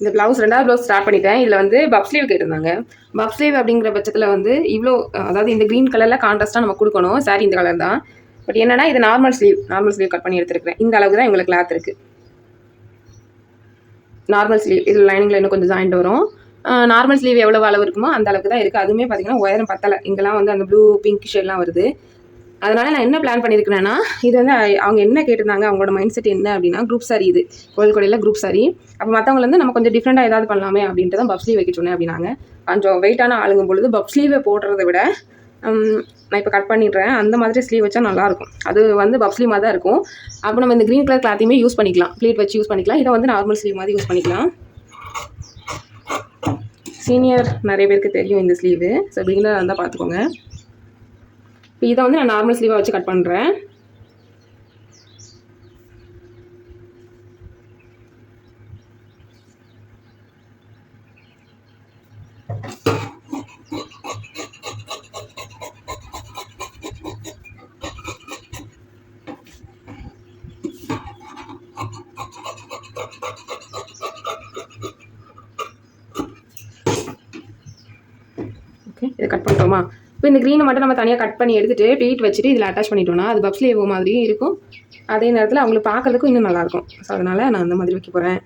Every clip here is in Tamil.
இந்த ப்ளவுஸ் ரெண்டாவது ப்ளவுஸ் ஸ்டார்ட் பண்ணிட்டேன். இதில் வந்து பப் ஸ்லீவ் கேட்டிருந்தாங்க. பப் ஸ்லீவ் அப்படிங்கிற பட்சத்தில் வந்து இவ்வளோ அதாவது இந்த க்ரீன் கலரில் கான்ட்ராஸ்ட்டாக நம்ம கொடுக்கணும். சாரி இந்த கலர் தான். பட் என்னென்னா இது normal sleeve normal sleeve cut பண்ணி எடுத்துருக்கேன் இந்த அளவுக்கு தான் இவங்களுக்கு கிளாத் இருக்குது நார்மல் ஸ்லீவ் இதில் லைனிங்கில் இன்னும் கொஞ்சம் ஜாயிண்ட் வரும். நார்மல் ஸ்லீவ் எவ்வளோ அளவு இருக்குமோ அந்த அளவுக்கு தான் இருக்குது அதுவுமே பார்த்தீங்கன்னா உயரம் பத்தலை. இங்கெல்லாம் வந்து அந்த ப்ளூ பிங்க் ஷேட்லாம் வருது. அதனால் நான் என்ன பிளான் பண்ணியிருக்கிறேன்னா இது வந்து அவங்க என்ன கேட்டிருந்தாங்க அவங்களோட மைண்ட் செட் என்ன அப்படின்னா குரூப் சாரி இது. கோயில் கொடையில் குரூப் சாரி. அப்போ மற்றவங்க வந்து நம்ம கொஞ்சம் டிஃப்ரெண்ட்டாக ஏதாவது பண்ணலாமே அப்படின்ட்டு தான் பப்ஸ்லீவ் வைக்க சொன்னேன் அப்படின்னாங்க. கொஞ்சம் வெயிட்டான ஆளுங்கும் பொழுது பப்ஸ்லீவை போடுறத விட நான் இப்போ கட் பண்ணிடுறேன். அந்த மாதிரி ஸ்லீவ் வச்சா நல்லாயிருக்கும் அது வந்து பப் ஸ்லீவ் தான் இருக்கும். அப்போ நம்ம இந்த க்ரீன் கலர் கிளாத்தையுமே யூஸ் பண்ணிக்கலாம். ப்ளீட் வச்சு யூஸ் பண்ணிக்கலாம். இதை வந்து நார்மல் ஸ்லீவ் மாதிரி யூஸ் பண்ணிக்கலாம். சீனியர் நிறைய பேருக்கு தெரியும் இந்த ஸ்லீவு ஸோ பிகினர் இருந்தால் பார்த்துக்கோங்க இப்போ இதை வந்து நான் நார்மல் ஸ்லீவாக வச்சு கட் பண்ணுறேன் இதை கட் பண்ணுறோமா இப்போ இந்த க்ரீனை மட்டும் நம்ம தனியாக கட் பண்ணி எடுத்துட்டு ப்ளீட் வச்சுட்டு இதில் அட்டாச் பண்ணிட்டோம்னா அது பப் ஸ்லீவ் மாதிரியும் இருக்கும். அதே நேரத்தில் அவங்களுக்கு பார்க்கறதுக்கும் இன்னும் நல்லாயிருக்கும் ஸோ அதனால் நான் அந்த மாதிரி வைக்க போகிறேன்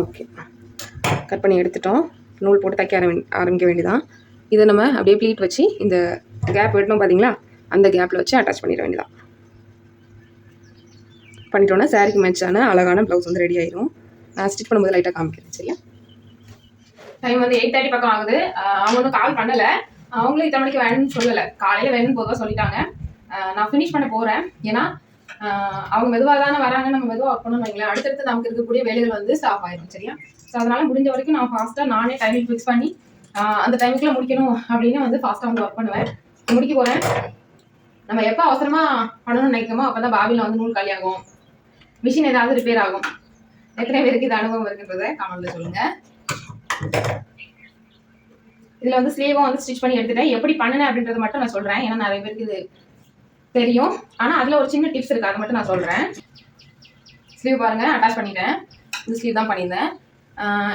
ஓகே கட் பண்ணி எடுத்துட்டோம். நூல் போட்டு தைக்க ஆரம்பி ஆரம்பிக்க வேண்டியதான் இதை நம்ம அப்படியே ப்ளீட் வச்சு இந்த கேப் வெட்டணும் பார்த்தீங்களா அந்த கேப்பில் வச்சு அட்டாச் பண்ணிட வேண்டியதான் பண்ணிட்டோன்னா சாரிக்கு மேட்சான அழகான ப்ளவுஸ் வந்து ரெடி ஆயிரும். நான் ஸ்டிச் பண்ணும்போது லைட்டாக காமிக்கிறேன் சரியா? டைம் வந்து எயிட் தேர்ட்டி பக்கம் ஆகுது. அவங்க ஒன்றும் கால் பண்ணலை. அவங்களும் இத்தனை மணிக்கு வேணும்னு சொல்லலை. காலையில் வேணும்னு பொதுவாக சொல்லிட்டாங்க. நான் ஃபினிஷ் பண்ண போகிறேன் ஏன்னா அவங்க மெதுவாக தானே வராங்க. நம்ம மெதுவாக ஒர்க் பண்ணணும் வைங்களேன். அடுத்தடுத்து நமக்கு இருக்கக்கூடிய வேலைகள் வந்து ஸ்டாப் ஆயிடும் சரியா? ஸோ அதனால முடிஞ்ச வரைக்கும் நான் ஃபாஸ்ட்டாக நானே டைமிங் ஃபிக்ஸ் பண்ணி அந்த டைமுக்குள்ள முடிக்கணும் அப்படின்னு வந்து ஃபாஸ்ட்டாக வந்து ஒர்க் பண்ணுவேன். முடிக்க போகிறேன் நம்ம எப்போ அவசரமா பண்ணணும்னு நினைக்கிறோமோ அப்போ தான் பாபியில் வந்து நூல் காலியாகும் மிஷின் ஏதாவது ரிப்பேர் ஆகும். எத்தனை பேருக்கு இது அனுபவம் இருக்குன்றத கமெண்ட்ல சொல்லுங்க. இதில் வந்து ஸ்லீவும் வந்து ஸ்டிச் பண்ணி எடுத்துட்டேன். எப்படி பண்ணினேன் அப்படின்றத மட்டும் நான் சொல்றேன். ஏன்னா நிறைய பேருக்கு இது தெரியும். ஆனால் அதில் ஒரு சின்ன டிப்ஸ் இருக்குது அதை மட்டும் நான் சொல்றேன். ஸ்லீவ் பாருங்க அட்டாச் பண்ணிட்டேன். இந்த ஸ்லீவ் தான் பண்ணியிருந்தேன்.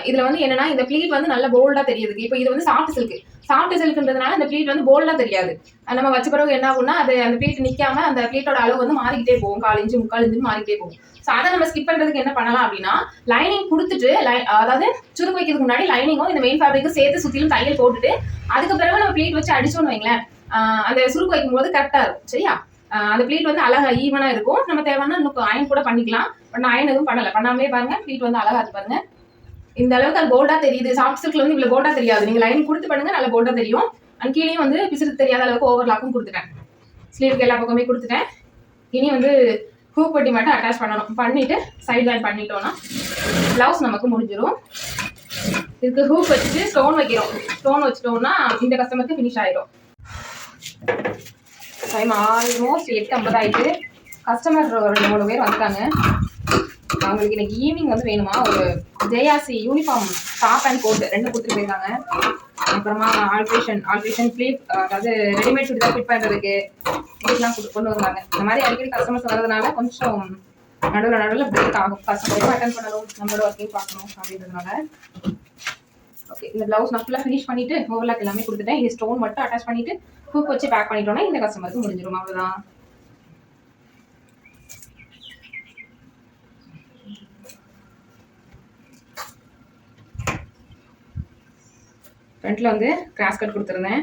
இதுல வந்து என்னன்னா இந்த ப்ளீட் வந்து நல்ல போல்டா தெரியுது. இப்போ இது வந்து சாஃப்ட் சில்க் சாஃப்ட் சில்க்ன்றதுனால இந்த ப்ளீட் வந்து போல்டா தெரியாது. நம்ம வச்ச பிறகு என்ன ஆகும்னா அது அந்த ப்ளீட் நிக்காம அந்த ப்ளீட்டோட அளவு வந்து மாறிக்கிட்டே போகும். கால் இன்ச்சு முக்கால் இன்ச்சு மாறிக்கிட்டே போகும். ஸோ அதை நம்ம ஸ்கிப் பண்றதுக்கு என்ன பண்ணலாம் அப்படின்னா லைனிங் கொடுத்துட்டு li- அதாவது சுருக்கு வைக்கிறதுக்கு முன்னாடி லைனிங்கும் இந்த மெயின் ஃபேப்ரிக்கும் சேர்த்து சுத்திலும் தையல் போட்டுட்டு அதுக்கு பிறகு நம்ம ப்ளீட் வச்சு அடிச்சோம்னு வைங்களேன் அந்த சுருக்கு வைக்கும் போது கரெக்டா இருக்கும். சரியா? அந்த ப்ளீட் வந்து அழகா ஈவனா இருக்கும். நம்ம தேவைன்னா இன்னும் அயன் கூட பண்ணிக்கலாம். பட் நான் அயன் எதுவும் பண்ணல. பண்ணாமலே பாருங்க ப்ளீட் வந்து அழகா இருக்கு பாருங்க. இந்த அளவுக்கு அது போல்டா தெரியுது. சாஃப்ட் சில்க்ல வந்து இவ்வளவு போல்டா தெரியாது. நீங்க லைன் கொடுத்து பண்ணுங்க நல்லா போல்டா தெரியும். அண்ட் கீழேயும் வந்து பிசுறு தெரியாத அளவுக்கு ஓவர்லாக்கும் கொடுத்துட்டேன். ஸ்லீவுக்கு எல்லா பக்கமே கொடுத்துட்டேன். இனி வந்து ஹூக் பட்டி மட்டும் அட்டாச் பண்ணணும். பண்ணிட்டு சைட் லைன் பண்ணிட்டோம்னா ப்ளவுஸ் நமக்கு முடிஞ்சிடும் இதுக்கு ஹூக் வச்சுட்டு ஸ்டோன் வைக்கிறோம். ஸ்டோன் வச்சிட்டோம்னா இந்த கஸ்டமருக்கு ஃபினிஷ் ஆயிரும். டைம் ஆல்மோஸ்ட் எட்டு ஐம்பதாயிட்டு கஸ்டமர் ரெண்டு மூணு பேர் வந்துட்டாங்க. அவங்களுக்கு இன்னைக்கு ஈவினிங் வந்து வேணுமா? ஒரு ஜெயாசி யூனிஃபார்ம் டாப் அண்ட் கோட் ரெண்டு கொடுத்துட்டு போயிருந்தாங்க அப்புறமா ஆல்ட்ரேஷன் ஆல்ட்ரேஷன் ஃபிளிப் அதாவது ரெடிமேட் சுடிதார் ஃபிட் பண்ணுறதுக்கு இதுக்கெல்லாம் கொண்டு- கொண்டு வந்தாங்க. இந்த மாதிரி அடிக்கடி கஸ்டமர்ஸ் வர்றதுனால கொஞ்சம் நடுவில் நடுவில் பிரேக் ஆகும். கஸ்டமர் அட்டன் பண்ணணும்? நம்மளோட ஒர்க்கையும் பார்க்கணும்? அப்படின்றதுனால. ஓகே இந்த ப்ளவுஸ் நான் ஃபுல்லாக ஃபினிஷ் பண்ணிட்டு ஓவர்லாக் எல்லாமே கொடுத்துட்டேன். இந்த ஸ்டோன் மட்டும் அட்டாச் பண்ணிட்டு ஹூக் வச்சு பேக் பண்ணிட்டோம்னா இந்த கஸ்டமருக்கு முடிஞ்சிடும் அவ்வளோதான் ஃப்ரண்ட்ல வந்து கிராஸ் கட் கொடுத்துருந்தேன்.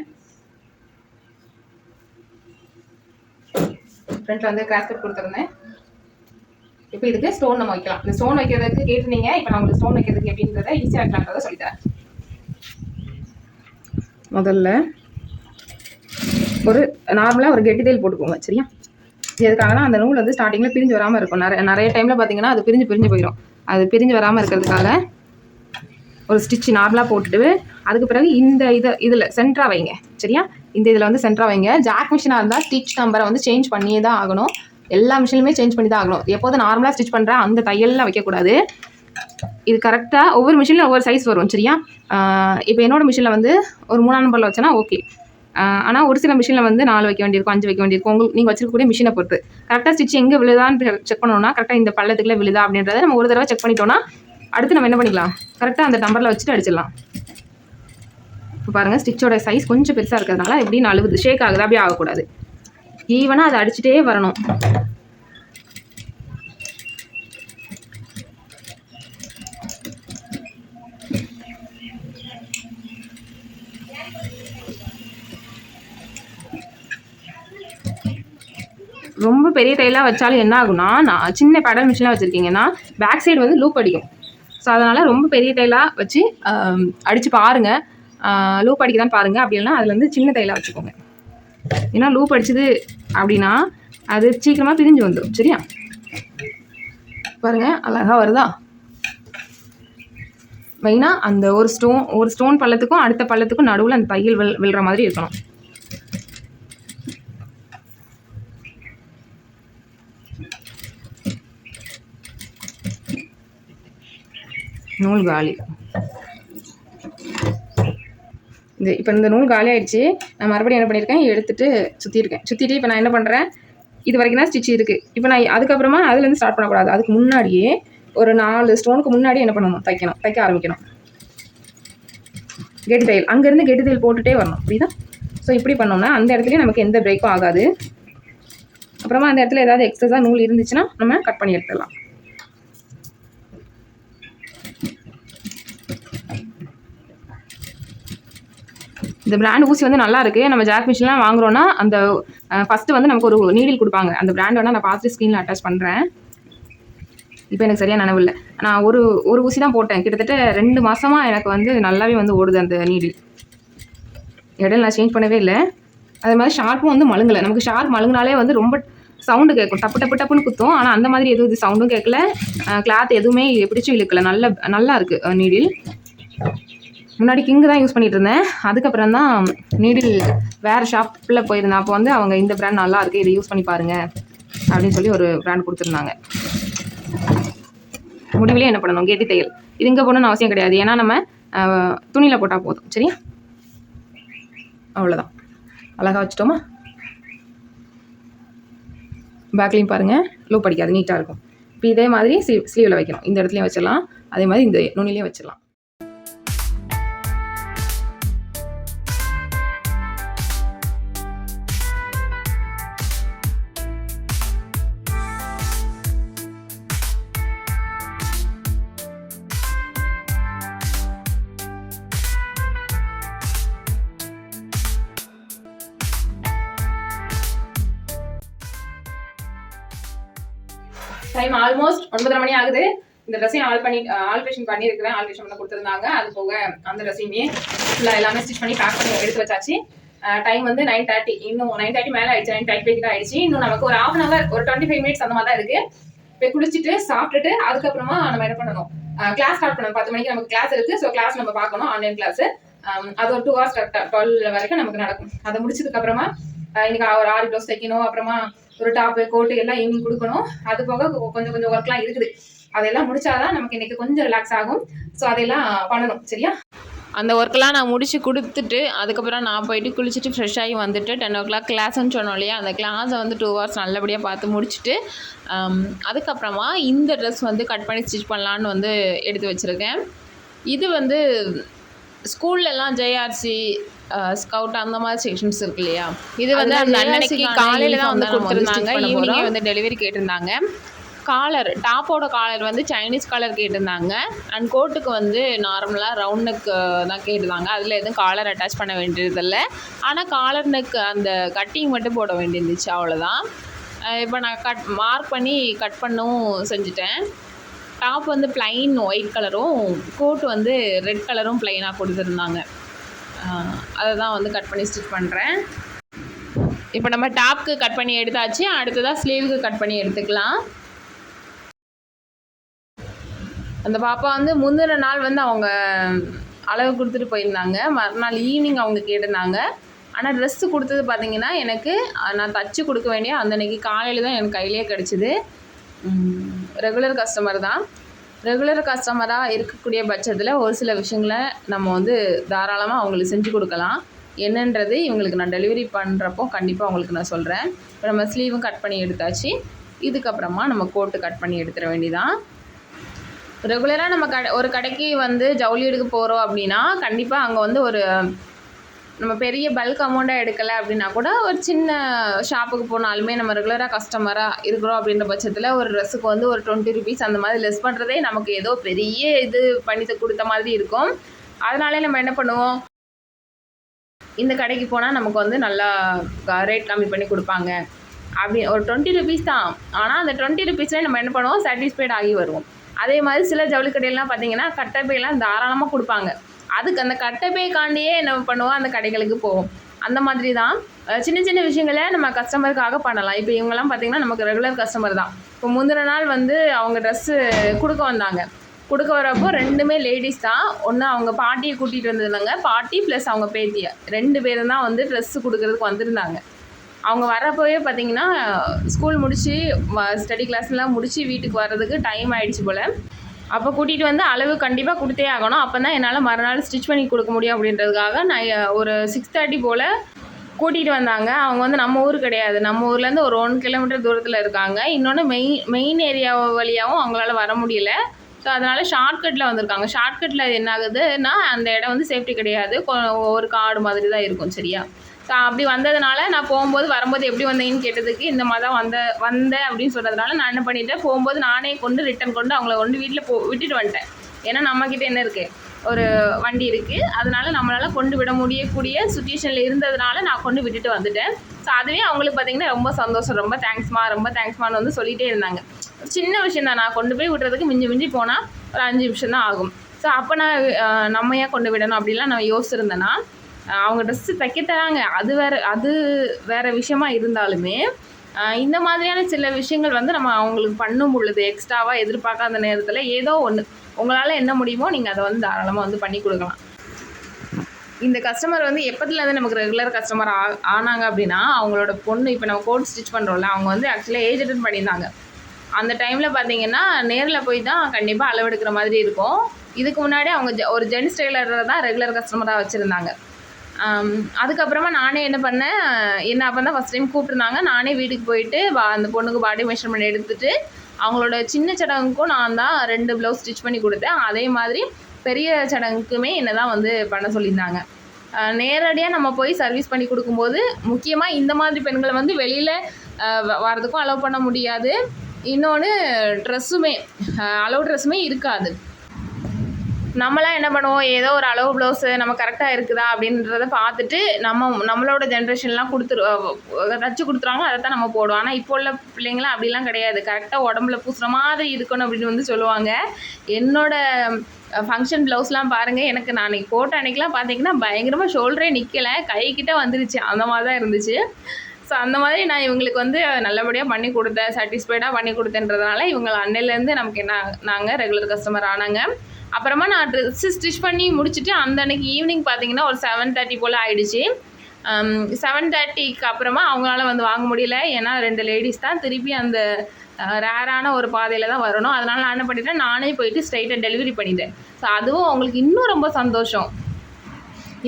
ஃப்ரண்ட்ல வந்து கிராஸ் கட் கொடுத்துருந்தேன். இப்போ இதுக்கு ஸ்டோன் நம்ம வைக்கலாம். இந்த ஸ்டோன் வைக்கிறதுக்கு கேட்டிருந்தீங்க. இப்போ நான் உங்களுக்கு ஸ்டோன் வைக்கிறதுக்கு எப்படின்றத ஈஸியாக இருக்கலான்றதை சொல்லித்தரேன். முதல்ல ஒரு நார்மலாக ஒரு கெட்டி தையல் போட்டுக்கோங்க சரியா? எதுக்காகனா அந்த நூல் வந்து ஸ்டார்டிங்கில் பிரிஞ்சு வராமல் இருக்கும். நிறைய நிறைய டைமில் பார்த்தீங்கன்னா அது பிரிஞ்சு பிரிஞ்சு போயிடும் அது பிரிஞ்சு வராமல் இருக்கிறதுக்காக ஒரு ஸ்டிச் நார்மலாக போட்டுட்டு அதுக்கு பிறகு இந்த இதை இதில் சென்டரா வைங்க. சரியா? இந்த இதில் வந்து சென்டரா வைங்க. ஜாக் மிஷினாக இருந்தால் ஸ்டிச் நம்பரை வந்து சேஞ்ச் பண்ணியே தான் ஆகணும். எல்லா மிஷினுமே சேஞ்ச் பண்ணி தான் ஆகணும். எப்போதும் நார்மலாக ஸ்டிச் பண்ணுற அந்த தையல்லாம் வைக்கக்கூடாது. இது கரெக்டாக ஒவ்வொரு மிஷினில் ஒவ்வொரு சைஸ் வரும். சரியா? இப்போ என்னோடய மிஷினில் வந்து ஒரு மூணாம் நம்பரில் வச்சேன்னா ஓகே ஆனால் ஒரு சில மிஷினில் வந்து நாலு வைக்க வேண்டியிருக்கும் அஞ்சு வைக்க வேண்டியிருக்கும். உங்களுக்கு நீங்கள் வச்சிருக்கக்கூடிய மிஷினை பொறுத்து. கரெக்டாக ஸ்டிச் எங்கே விழுதான்னு செக் பண்ணணும்னா கரெக்டாக இந்த பள்ளத்துக்குள்ளே விழுதா அப்படின்றத நம்ம ஒரு தடவை செக் பண்ணிட்டோம்னா அடுத்து நம்ம என்ன பண்ணிக்கலாம்? கரெக்டாக அந்த நம்பரில் வச்சுட்டு அடிச்சிடலாம். இப்போ பாருங்கள் ஸ்டிச்சோட சைஸ் கொஞ்சம் பெருசாக இருக்கிறதுனால எப்படின்னு அழுகுது ஷேக் ஆகுது? அப்படியே ஆகக்கூடாது. ஈவனாக அதை அடிச்சுட்டே வரணும். ரொம்ப பெரிய டைலாக வச்சாலும் என்ன ஆகும்னா நான் சின்ன பேடல் மிஷினாக வச்சுருக்கீங்கன்னா பேக் சைடு வந்து லூப் அடிக்கும். ஸோ அதனால் ரொம்ப பெரிய தைலாக வச்சு அடித்து பாருங்கள் லூப் அடிக்குதான்னு பாருங்கள் அப்படி இல்லைனா அதில் வந்து சின்ன தைலாக வச்சுக்கோங்க. ஏன்னா லூப் அடிச்சது அப்படின்னா அது சீக்கிரமாக பிரிஞ்சு வந்துடும் சரியா? பாருங்கள் அழகாக வருதா? மெயினாக அந்த ஒரு ஸ்டோன் ஒரு ஸ்டோன் பள்ளத்துக்கும் அடுத்த பள்ளத்துக்கும் நடுவில் அந்த தையல் வில் விழுற மாதிரி இருக்கணும். நூல் காலி. இது இப்போ இந்த நூல் காலி ஆயிடுச்சு. நான் மறுபடியும் என்ன பண்ணியிருக்கேன் எடுத்துட்டு சுற்றியிருக்கேன் சுற்றிட்டு இப்போ நான் என்ன பண்ணுறேன் இது வரைக்கும் தான் ஸ்டிச் இருக்குது இப்போ நான் அதுக்கப்புறமா அதுலேருந்து ஸ்டார்ட் பண்ணக்கூடாது. அதுக்கு முன்னாடியே ஒரு நாலு ஸ்டோனுக்கு முன்னாடி என்ன பண்ணணும்? தைக்கணும். தைக்க ஆரம்பிக்கணும். கெட்டு தையல். அங்கேருந்து கெட்டு தையல் போட்டுகிட்டே வரணும். புரியுதா? ஸோ இப்படி பண்ணோம்னா அந்த இடத்துலையும் நமக்கு எந்த பிரேக்கும் ஆகாது. அப்புறமா அந்த இடத்துல ஏதாவது எக்ஸஸாக நூல் இருந்துச்சுன்னா நம்ம கட் பண்ணி எடுத்துடலாம். இந்த பிராண்ட் ஊசி வந்து நல்லா இருக்கு. நம்ம ஜாக் மிஷின்லாம் வாங்குறோம்னா அந்த ஃபர்ஸ்ட் வந்து நமக்கு ஒரு நீடில் கொடுப்பாங்க. அந்த பிராண்ட் வேணால் நான் பார்த்து ஸ்க்ரீனில் அட்டாச் பண்ணுறேன் இப்போ எனக்கு சரியாக நினைவு இல்லை நான் ஒரு ஒரு ஊசி தான் போட்டேன். கிட்டத்தட்ட ரெண்டு மாதமாக எனக்கு வந்து நல்லாவே வந்து ஓடுது அந்த நீடில் இடையில நான் சேஞ்ச் பண்ணவே இல்லை. அதே மாதிரி ஷார்ப்பும் வந்து மழுங்கலை. நமக்கு ஷார்ப் மழுங்கினாலே வந்து ரொம்ப சவுண்டு கேட்கும் டப்பு டப்பு டப்புன்னு குத்தும். ஆனால் அந்த மாதிரி எதுவும் இது சவுண்டும் கேட்கல கிளாத் எதுவுமே பிடிச்சும் இழுக்கல. நல்ல நல்லா இருக்குது நீடில் முன்னாடி கிங்கு தான் யூஸ் பண்ணிட்டு இருந்தேன் அதுக்கப்புறம் தான் நீடில் வேறு ஷாப்பில் போயிருந்தேன். அப்போ வந்து அவங்க இந்த பிராண்ட் நல்லா இருக்கு இதை யூஸ் பண்ணி பாருங்க அப்படின்னு சொல்லி ஒரு பிராண்ட் கொடுத்துருந்தாங்க. முடிவிலே என்ன பண்ணணும்? கேட்டி தையல் இது இங்கே போகணும்னு அவசியம் கிடையாது. ஏன்னா நம்ம துணியில் போட்டால் போதும். சரியா? அவ்வளோதான் அழகாக வச்சுட்டோமா? பேக்லேயும் பாருங்கள் லூப் அடிக்காது. நீட்டாக இருக்கும். இப்போ இதே மாதிரி ஸ்லீவ் ஸ்லீவில் வைக்கணும். இந்த இடத்துலையும் வச்சிடலாம். அதே மாதிரி இந்த நுனிலையும் வச்சிடலாம். டைம் ஆல்மோஸ்ட் ஒன்பதரை மணி ஆகுது. இந்த ட்ரெஸ்ஸையும் ஆல் பண்ணி ஆல்ட்ரேஷன் பண்ணியிருக்கிறேன். ஆல்ட்ரேஷன் பண்ண கொடுத்துருந்தாங்க. அது போக அந்த ட்ரெஸ்ஸையுமே ஃபுல்லாக எல்லாமே ஸ்டிச் பண்ணி பேக் பண்ணி எடுத்து வச்சாச்சு. டைம் வந்து நைன் தேர்ட்டி இன்னும் நைன் தேர்ட்டி மேலே ஆயிடுச்சு. நைன் தேர்ட்டி ஃபைவ் ஆயிடுச்சு. இன்னும் நமக்கு ஒரு ஹாஃப் அன் அவர் ஒரு டுவெண்ட்டி ஃபைவ் மினிட்ஸ் அந்த மாதிரி தான் இருக்கு. இப்போ குளிச்சுட்டு சாப்பிட்டுட்டு அதுக்கப்புறமா நம்ம என்ன பண்ணணும்? கிளாஸ் ஸ்டார்ட் பண்ணணும். பத்து மணிக்கு நமக்கு கிளாஸ் இருக்கு. ஸோ கிளாஸ் நம்ம பார்க்கணும். ஆன்லைன் கிளாஸ் அது ஒரு டூ ஹவர்ஸ் கரெக்டாக டுவெல் வரைக்கும் நமக்கு நடக்கும். அதை முடிச்சதுக்கு அப்புறமா இன்னைக்கு ஒரு ஆறு ப்ளவுஸ் தைக்கணும். அப்புறமா ஒரு டாப்பு கோட்டு எல்லாம் ஈவினிங் கொடுக்கணும். அது போக கொஞ்சம் கொஞ்சம் ஒர்க்லாம் இருக்குது. அதெல்லாம் முடிச்சாதான் நமக்கு இன்னைக்கு கொஞ்சம் ரிலாக்ஸ் ஆகும். ஸோ அதெல்லாம் பண்ணணும். சரியா? அந்த ஒர்க்கெலாம் நான் முடிச்சு கொடுத்துட்டு அதுக்கப்புறம் நான் போயிட்டு குளிச்சுட்டு ஃப்ரெஷ் ஆகி வந்துட்டு டென் ஓ கிளாக் கிளாஸ்ன்னு சொன்னோம் இல்லையா? அந்த கிளாஸை வந்து டூ ஹவர்ஸ் நல்லபடியாக பார்த்து முடிச்சுட்டு um, அதுக்கப்புறமா இந்த ட்ரெஸ் வந்து கட் பண்ணி ஸ்டிச் பண்ணலான்னு வந்து எடுத்து வச்சுருக்கேன். இது வந்து ஸ்கூல்லலாம் ஜேஆர்சி ஸ்கவுட் அந்த மாதிரி செக்ஷன்ஸ் இருக்கு இல்லையா இது வந்து அந்த க்கான காலையில் தான் வந்து கொடுத்துருந்தாங்க. ஈவினிங்கே. வந்து டெலிவரி கேட்டிருந்தாங்க. காலர் டாப்போட காலர் வந்து சைனீஸ் காலர் கேட்டிருந்தாங்க. அண்ட் கோட்டுக்கு வந்து நார்மலாக ரவுண்ட் நெக் தான் கேட்டிருந்தாங்க. அதில் எதுவும் காலர் அட்டாச் பண்ண வேண்டியதில்லை. ஆனால் காலர் நெக் அந்த கட்டிங் மட்டும் போட வேண்டியிருந்துச்சு அவ்வளோதான் இப்போ நான் கட் மார்க் பண்ணி கட் பண்ணவும் செஞ்சுட்டேன். டாப் வந்து பிளைன் ஒயிட் கலரும் கோட் வந்து ரெட் கலரும் ப்ளைனாக கொடுத்துருந்தாங்க. அதை தான் வந்து கட் பண்ணி ஸ்டிச் பண்ணுறேன் இப்போ நம்ம டாப்க்கு கட் பண்ணி எடுத்தாச்சு அடுத்ததாக ஸ்லீவுக்கு கட் பண்ணி எடுத்துக்கலாம். அந்த பாப்பா வந்து முந்தின நாள் வந்து அவங்க அளவு கொடுத்துட்டு போயிருந்தாங்க. மறுநாள் ஈவினிங் அவங்க கேட்டிருந்தாங்க. ஆனால் ட்ரெஸ்ஸு கொடுத்தது பார்த்தீங்கன்னா எனக்கு நான் தச்சு கொடுக்க வேண்டிய அந்த அன்னைக்கு காலையில் தான் எனக்கு கையிலேயே கிடச்சிது. ரெகுலர் கஸ்டமர் தான். ரெகுலர் கஸ்டமராக இருக்கக்கூடிய பட்சத்தில் ஒரு சில விஷயங்களை நம்ம வந்து தாராளமாக அவங்களுக்கு செஞ்சு கொடுக்கலாம். என்னன்றது இவங்களுக்கு நான் டெலிவரி பண்ணுறப்போ கண்டிப்பாக அவங்களுக்கு நான் சொல்கிறேன் இப்போ நம்ம ஸ்லீவும் கட் பண்ணி எடுத்தாச்சு. இதுக்கப்புறமா நம்ம கோட்டு கட் பண்ணி எடுத்துட வேண்டிதான். ரெகுலராக நம்ம கடை ஒரு கடைக்கு வந்து ஜவுளி எடுக்க போகிறோம் அப்படின்னா கண்டிப்பாக அங்கே வந்து ஒரு நம்ம பெரிய பல்க் அமௌண்ட்டாக எடுக்கலை அப்படின்னா கூட ஒரு சின்ன ஷாப்புக்கு போனாலுமே நம்ம ரெகுலராக கஸ்டமராக இருக்கிறோம் அப்படின்ற பட்சத்தில் ஒரு ட்ரெஸ்ஸுக்கு வந்து ஒரு டுவெண்ட்டி ருபீஸ் அந்த மாதிரி லெஸ் பண்ணுறதே நமக்கு ஏதோ பெரிய இது பண்ணி கொடுத்த மாதிரி இருக்கும். அதனாலே நம்ம என்ன பண்ணுவோம்? இந்த கடைக்கு போனால் நமக்கு வந்து நல்லா ரேட் கம்மி பண்ணி கொடுப்பாங்க. அப்படி ஒரு டுவெண்ட்டி ருபீஸ் தான். ஆனால் அந்த டுவெண்ட்டி ருபீஸ்லேயே நம்ம என்ன பண்ணுவோம்? சாட்டிஸ்ஃபைட் ஆகி வருவோம். அதே மாதிரி சில ஜவுளி கடையெல்லாம் பார்த்தீங்கன்னா கட்டப்பையெல்லாம் தாராளமாக கொடுப்பாங்க. அதுக்கு அந்த கட்டப்பைக்காண்டியே என்ன பண்ணுவோம் அந்த கடைகளுக்கு போவோம். அந்த மாதிரி தான் சின்ன சின்ன விஷயங்களை நம்ம கஸ்டமருக்காக பண்ணலாம். இப்போ இவங்கெல்லாம் பார்த்தீங்கன்னா நமக்கு ரெகுலர் கஸ்டமர் தான். இப்போ முந்தின நாள் வந்து அவங்க ட்ரெஸ்ஸு கொடுக்க வந்தாங்க. கொடுக்க வரப்போ ரெண்டுமே லேடிஸ் தான். ஒன்று அவங்க பாட்டியை கூட்டிகிட்டு வந்திருந்தாங்க. பாட்டி ப்ளஸ் அவங்க பேத்தியை. ரெண்டு பேரும் தான் வந்து ட்ரெஸ்ஸு கொடுக்கறதுக்கு வந்திருந்தாங்க. அவங்க வரப்போவே பார்த்தீங்கன்னா ஸ்கூல் முடித்து ஸ்டடி கிளாஸ்லாம் முடித்து வீட்டுக்கு வர்றதுக்கு டைம் ஆகிடுச்சு போல். அப்போ கூட்டிகிட்டு வந்து அளவு கண்டிப்பாக கொடுத்தே ஆகணும். அப்போ தான் என்னால் மறுநாள் ஸ்டிச் பண்ணி கொடுக்க முடியும் அப்படின்றதுக்காக நான் ஒரு சிக்ஸ் தேர்ட்டி போல் கூட்டிகிட்டு வந்தாங்க. அவங்க வந்து நம்ம ஊர் கிடையாது. நம்ம ஊர்லேருந்து ஒரு ஒன் கிலோமீட்டர் தூரத்தில் இருக்காங்க. இன்னொன்று மெயின் மெயின் ஏரியா வழியாகவும் அவங்களால வர முடியல. ஸோ அதனால் ஷார்ட்கட்டில் வந்திருக்காங்க. ஷார்ட்கட்டில் என்ன ஆகுதுன்னா அந்த இடம் வந்து சேஃப்டி கிடையாது. கொ- ஒரு காடு மாதிரி தான் இருக்கும் சரியா? அப்படி வந்ததுனால நான் போகும்போது வரும்போது எப்படி வந்தீங்கன்னு கேட்டதுக்கு இந்த மாதிரி தான் வந்த வந்தேன் அப்படின்னு சொன்னதுனால நான் என்ன பண்ணிட்டேன் போகும்போது நானே கொண்டு ரிட்டன் கொண்டு அவங்கள கொண்டு வீட்டில் போ விட்டுட்டு வந்துட்டேன். ஏன்னா நம்மக்கிட்ட என்ன இருக்குது ஒரு வண்டி இருக்குது அதனால் நம்மளால் கொண்டு விட முடியக்கூடிய சுச்சுவேஷனில் இருந்ததுனால நான் கொண்டு விட்டுட்டு வந்துட்டேன். ஸோ அதுவே அவங்களுக்கு பார்த்திங்கன்னா ரொம்ப சந்தோஷம். ரொம்ப தேங்க்ஸ்மா ரொம்ப தேங்க்ஸ்மான்னு வந்து சொல்லிகிட்டே இருந்தாங்க. சின்ன விஷயம் தான். நான் கொண்டு போய் விடுறதுக்கு மிஞ்சி மிஞ்சி போனால் ஒரு அஞ்சு நிமிஷம் தான் ஆகும். ஸோ அப்போ நான் நம்ம ஏன் கொண்டு விடணும் அப்படிலாம் நான் யோசிச்சிருந்தேன்னா அவங்க ட்ரெஸ்ஸு தைக்க தராங்க. அது வேற அது வேற விஷயமா இருந்தாலுமே இந்த மாதிரியான சில விஷயங்கள் வந்து நம்ம அவங்களுக்கு பண்ணும் பொழுது எக்ஸ்ட்ராவாக எதிர்பார்க்காத நேரத்தில் ஏதோ ஒன்று உங்களால் என்ன முடியுமோ நீங்கள் அதை வந்து தாராளமாக வந்து பண்ணி கொடுக்கலாம். இந்த கஸ்டமர் வந்து எப்போதுலேருந்து நமக்கு ரெகுலர் கஸ்டமர் ஆ ஆனாங்க அப்படின்னா அவங்களோட பொண்ணு இப்போ நம்ம கோட் ஸ்டிச் பண்ணுறோம்ல அவங்க வந்து ஆக்சுவலாக ஏஜ் அட்டன் பண்ணியிருந்தாங்க. அந்த டைமில் பார்த்தீங்கன்னா நேரில் போய் தான் கண்டிப்பாக அளவெடுக்கிற மாதிரி இருக்கும். இதுக்கு முன்னாடி அவங்க ஒரு ஜென்ஸ் டெய்லரை தான் ரெகுலர் கஸ்டமராக வச்சுருந்தாங்க. அதுக்கப்புறமா நானே என்ன பண்ணேன் என்ன அப்போ தான் ஃபஸ்ட் டைம் கூப்பிட்ருந்தாங்க நானே வீட்டுக்கு போயிட்டு வா அந்த பொண்ணுக்கு பாடி மெஷர்மெண்ட் எடுத்துட்டு அவங்களோட சின்ன சடங்குக்கும் நான் தான் ரெண்டு ப்ளவுஸ் ஸ்டிச் பண்ணி கொடுத்தேன். அதே மாதிரி பெரிய சடங்குக்குமே என்ன தான் வந்து பண்ண சொல்லியிருந்தாங்க. நேரடியாக நம்ம போய் சர்வீஸ் பண்ணி கொடுக்கும்போது முக்கியமாக இந்த மாதிரி பெண்களை வந்து வெளியில் வரதுக்கும் அலோவ் பண்ண முடியாது. இன்னொன்று ட்ரெஸ்ஸுமே அலோவ் ட்ரெஸ்ஸுமே இருக்காது. நம்மளாம் என்ன பண்ணுவோம்? ஏதோ ஒரு அளவு ப்ளவுஸு நம்ம கரெக்டாக இருக்குதா? அப்படின்றத பார்த்துட்டு நம்ம நம்மளோட ஜென்ரேஷன்லாம் கொடுத்துரு தச்சு கொடுத்துருவாங்க அதை தான் நம்ம போடுவோம். ஆனால் இப்போ உள்ள பிள்ளைங்களாம் அப்படிலாம் கிடையாது. கரெக்டாக உடம்புல பூசுகிற மாதிரி இருக்கணும் அப்படின்னு வந்து சொல்லுவாங்க. என்னோட ஃபங்க்ஷன் ப்ளவுஸ்லாம் பாருங்கள் எனக்கு நான் அன்றைக்கி போட்ட அன்றைக்கெலாம் பார்த்தீங்கன்னா பயங்கரமாக ஷோல்டரே நிற்கலை கைக்கிட்ட வந்துருச்சு. அந்த மாதிரி தான் இருந்துச்சு. ஸோ அந்த மாதிரி நான் இவங்களுக்கு வந்து நல்லபடியாக பண்ணி கொடுத்தேன். சாட்டிஸ்ஃபைடாக பண்ணி கொடுத்தேன்றதுனால இவங்க அன்னையிலேருந்து நமக்கு என்ன நாங்கள் ரெகுலர் கஸ்டமர் ஆனாங்க. அப்புறமா நான் ட்ரெஸ்ஸு ஸ்டிச் பண்ணி முடிச்சுட்டு அந்த அன்னைக்கு ஈவினிங் பார்த்தீங்கன்னா ஒரு செவன் தேர்ட்டி போல் ஆகிடுச்சு செவன் தேர்ட்டிக்கு அப்புறமா அவங்களால வந்து வாங்க முடியல. ஏன்னா ரெண்டு லேடிஸ் தான். திருப்பி அந்த ரேரான ஒரு பாதையில் தான் வரணும். அதனால் நான் என்ன பண்ணிட்டேன்? நானே போயிட்டு ஸ்ட்ரைட்டாக டெலிவரி பண்ணிட்டேன். ஸோ அதுவும் அவங்களுக்கு இன்னும் ரொம்ப சந்தோஷம்.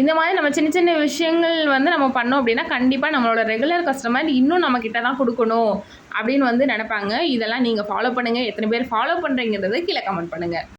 இந்த மாதிரி நம்ம சின்ன சின்ன விஷயங்கள் வந்து நம்ம பண்ணோம் அப்படின்னா கண்டிப்பாக நம்மளோட ரெகுலர் கஸ்டமர் இன்னும் நம்ம கிட்ட தான் கொடுக்கணும் அப்படின்னு வந்து நினைப்பாங்க. இதெல்லாம் நீங்கள் ஃபாலோ பண்ணுங்கள் எத்தனை பேர் ஃபாலோ பண்ணுறீங்கிறத கீழே கமெண்ட் பண்ணுங்கள்